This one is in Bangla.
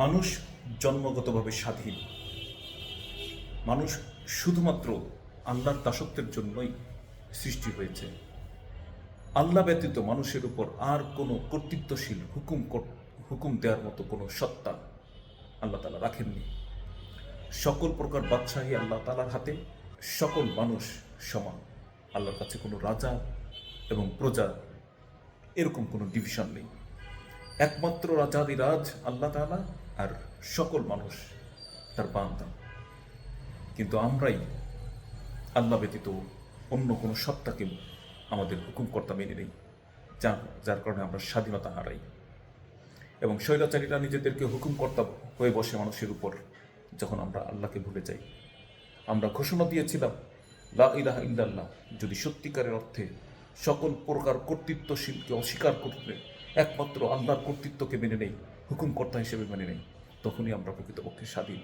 মানুষ জন্মগতভাবে স্বাধীন। মানুষ শুধুমাত্র আল্লাহর দাসত্বের জন্যই সৃষ্টি হয়েছে। আল্লাহ ব্যতীত মানুষের উপর আর কোনো কর্তৃত্বশীল হুকুম হুকুম দেওয়ার মতো কোনো সত্তা আল্লাহ তালা রাখেননি। সকল প্রকার বাদশাহী আল্লাহ তালার হাতে, সকল মানুষ সমান। আল্লাহর কাছে কোনো রাজা এবং প্রজা এরকম কোনো ডিভিশন নেই। একমাত্র রাজাদিরাজ আল্লাহ তাআলা আর সকল মানুষ তার বান্দা। কিন্তু আমরাই আল্লাহ ব্যতীত অন্য কোনো সত্তাকে আমাদের হুকুমকর্তা মেনে নেই, যা যার কারণে আমরা স্বাধীনতা হারাই। এবং শৈলাচারীরা নিজেদেরকে হুকুমকর্তা হয়ে বসে মানুষের উপর যখন আমরা আল্লাহকে ভুলে যাই। আমরা ঘোষণা দিয়েছিলাম, লা ইলাহা ইল্লাল্লাহ যদি সত্যিকারের অর্থে সকল প্রকার কর্তৃত্বশীলকে অস্বীকার করতে একমাত্র আল্লাহর কর্তৃত্বকে মেনে নেই, হুকুমকর্তা হিসেবে মেনে নেই। তখনই আমরা প্রকৃতপক্ষে স্বাধীন।